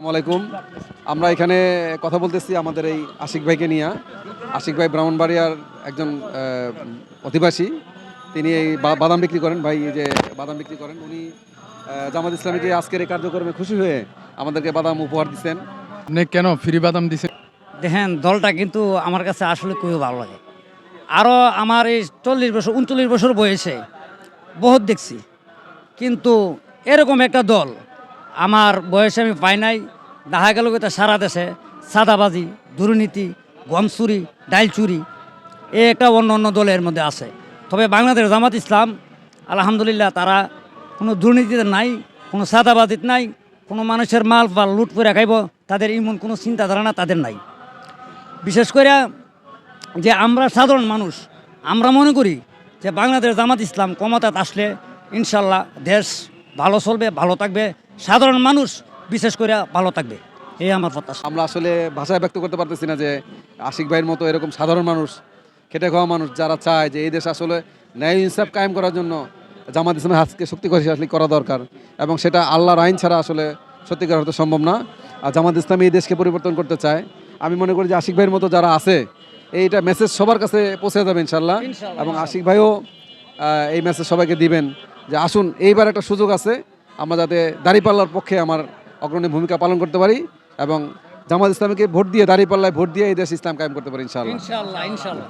আসসালামাইকুম আমরা এখানে কথা বলতেছি আমাদের এই আশিক ভাইকে নিয়ে। আশিক ভাই ব্রাহ্মণবাড়িয়ার একজন অধিবাসী। তিনি এই বা- বাদাম বিক্রি করেন। ভাই এই যে বাদাম বিক্রি করেন উনি জামাত ইসলামীকে আজকের এই কার্যক্রমে খুশি হয়ে আমাদেরকে বাদাম উপহার দিচ্ছেন। আপনি কেন ফ্রি বাদাম দিছে দেখেন দলটা কিন্তু আমার কাছে আসলে খুবই ভালো লাগে। আরও আমার এই চল্লিশ বছর উনচল্লিশ বছর বয়সে বহুত দেখছি। কিন্তু এরকম একটা দল আমার বয়সে আমি পাই নাই। দেখা গেল এটা সারা দেশে সাদাবাজি দুর্নীতি গম চুরি ডাইল চুরি এই একটা অন্য অন্য দলের মধ্যে আছে। তবে বাংলাদেশ জামাত ইসলাম, আলহামদুলিল্লাহ তারা কোনো দুর্নীতিতে নাই, কোনো সাদাবাজিত নাই, কোনো মানুষের মাল বা লুট করে খাইব, তাদের এমন কোনো চিন্তা ধারণা তাদের নাই। বিশেষ করে যে আমরা সাধারণ মানুষ, আমরা মনে করি যে বাংলাদেশ জামাত ইসলাম ক্ষমতাত আসলে ইনশাল্লাহ দেশ ভালো চলবে ভালো থাকবে। সাধারণ মানুষ বিশেষ করে ভালো থাকবে। এই আমার প্রত্যাশা। আমরা আসলে ভাষায় ব্যক্ত করতে পারতেছি না যে আশিক ভাইয়ের মতো এরকম সাধারণ মানুষ খেটে খাওয়া মানুষ যারা চায় যে এই দেশ আসলে ন্যায় ইনসাফ কায়েম করার জন্য জামাত ইসলামের হাতকে শক্তিশালী করা দরকার এবং সেটা আল্লাহর আইন ছাড়া আসলে সত্যিকার হতে সম্ভব না। আর জামাত ইসলামী এই দেশকে পরিবর্তন করতে চায়। আমি মনে করি যে আশিক ভাইয়ের মতো যারা আছে এইটা মেসেজ সবার কাছে পৌঁছে যাবে ইনশাল্লাহ এবং আশিক ভাইও এই মেসেজ সবাইকে দিবেন। যে আসুন, এইবার একটা সুযোগ আছে, আমরা যাতে দাঁড়িপাল্লার পক্ষে আমার অগ্রণী ভূমিকা পালন করতে পারি এবং জামাত ইসলামীকে ভোট দিয়ে দাঁড়িপাল্লায় ভোট দিয়ে এই দেশ ইসলাম কায়েম করতে পারি ইনশাল্লাহ ইনশাল্লাহ